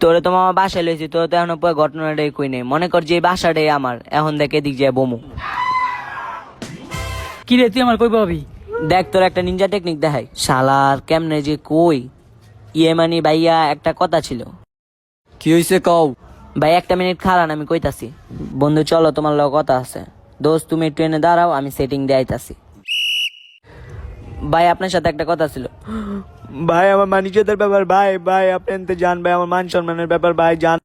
তোরে তো মামা বাসায় লইছি তোর তো এখন পুরো ঘটনাটাই কই নেই। মনে কর যে এই বাসাটাই আমার এখন দেখ এদিক যায় বমু। কি রে তুই আমার কই পাবি? দেখ তোর একটা নিনজা টেকনিক দেখাই। শালার কেমনে যে কই? ইয়ে মানে ভাইয়া একটা কথা ছিল। কি হয়েছে কও? ভাই একটা মিনিট খারান আমি কইতাছি। বন্ধু চলো তোমার লগ কথা আছে। দোস্ত তুমি ট্রেনে দাঁড়াও আমি সেটিং দিয়ে আইতাছি। ভাই আপনার সাথে একটা কথা ছিল। ভাই আমার মানিজদের ব্যাপার ভাই ভাই আপনি এনতে জান ভাই আমার মান সম্মানের ব্যাপার ভাই জান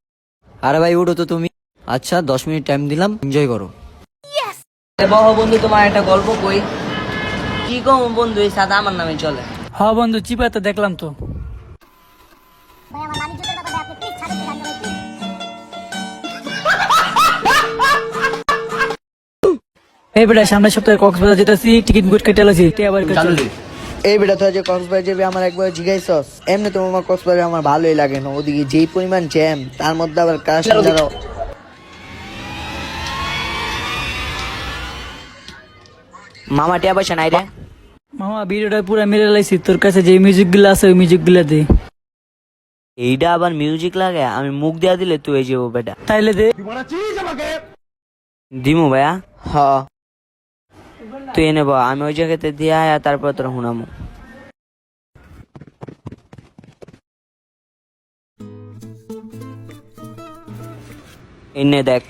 আরে ভাই উঠো তো তুমি। আচ্ছা দশ মিনিট টাইম দিলাম এনজয় করো। বহ বন্ধু তোমার একটা গল্প কই? কি কম বন্ধু এই সাদা আমার নামে চলে? হ বন্ধু চিপাতে দেখলাম তো। ভাই প্লিজ এই বেটা সামনের সপ্তাহে কক্সবাজার যেতেছি টিকিট বুক কেটে এলাছি আবার চলে এই বেটা তুই যে কক্সবাজার যাবি আমার একবার জিজ্ঞাসস। এমনি তো আমার কক্সবাজার আমার ভালোই লাগে না। ওদিকে যেই পরিমাণ জ্যাম তার মধ্যে আবার কাশ দাঁড়াও মামা টিয়া পয়সা নাই রে। মামা ভিডিওটা পুরো মেরে লাইছি। তোর কাছে যে মিউজিকগুলো আছে ওই মিউজিকগুলা দে। এইটা আবার মিউজিক লাগে? আমি মুখ দিয়া দিলে তুই এই যাব বেটা। তাইলে দে। দিমু ভাইয়া। হ। তুই এনে বা আমি ওই জায়গাতে দিয়ে আয়া তারপর তোর হুনামো। এনে দেখ।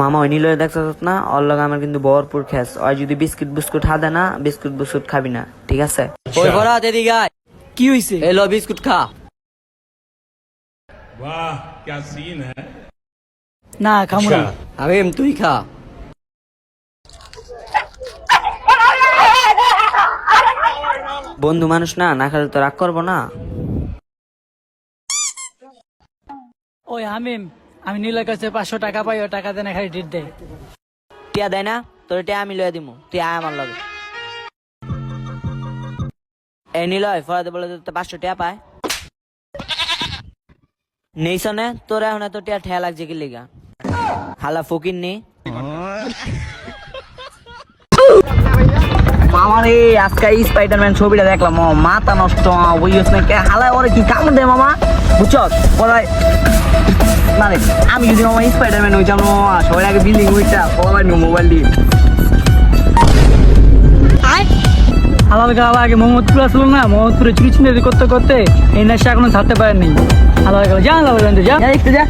মামা ওই নিলয় দেখছ না? ওর লগে আমার কিন্তু ভরপুর খেস। ওই যদি বিস্কুট বুস্কুট হাদে না বিস্কুট বুস্কুট খাবি না ঠিক আছে? ওই ঘোরা দেদি কি হইছে? এলো বিস্কুট খা। বাহ সিন হ্যায় না খামু না। আচ্ছা। তুই খা। বন্ধু মানুষ না না খেলে তো রাগ করব না। ওই হামিম আমি নীলের কাছে পাঁচশো টাকা পাই ওই টাকা দেনে খালি ডিট দেয়। টিয়া দেয় না তোর টিয়া আমি লয়ে দিমু তুই আয় আমার লগে। এ নিলয় ফরাতে বলে তো পাঁচশো টিয়া পায়। নেই শোনে তোর এখন এত টিয়া ঠেয়া লাগছে কি লিগা? হালা ফকির নি। মামার এই আজকে স্পাইডারম্যান ছবিটা দেখলাম ও মাথা নষ্ট ওই হালা ওরে কি কামড় দেয় মামা? বুঝছস পড়ায় মানে আমি যদি আমার স্পাইডারম্যান হই যাব সবাই আগে বিল্ডিং উইটা পড়াবার মোবাইল দিয়ে হালাল গালা আগে মোহাম্মদপুর আসলো না মোহাম্মদপুরে চুরি চিন্তা করতে করতে এই নেশা এখনও ছাড়তে পারেনি হালাল গালা যা হালাল যা। যা একটু যা।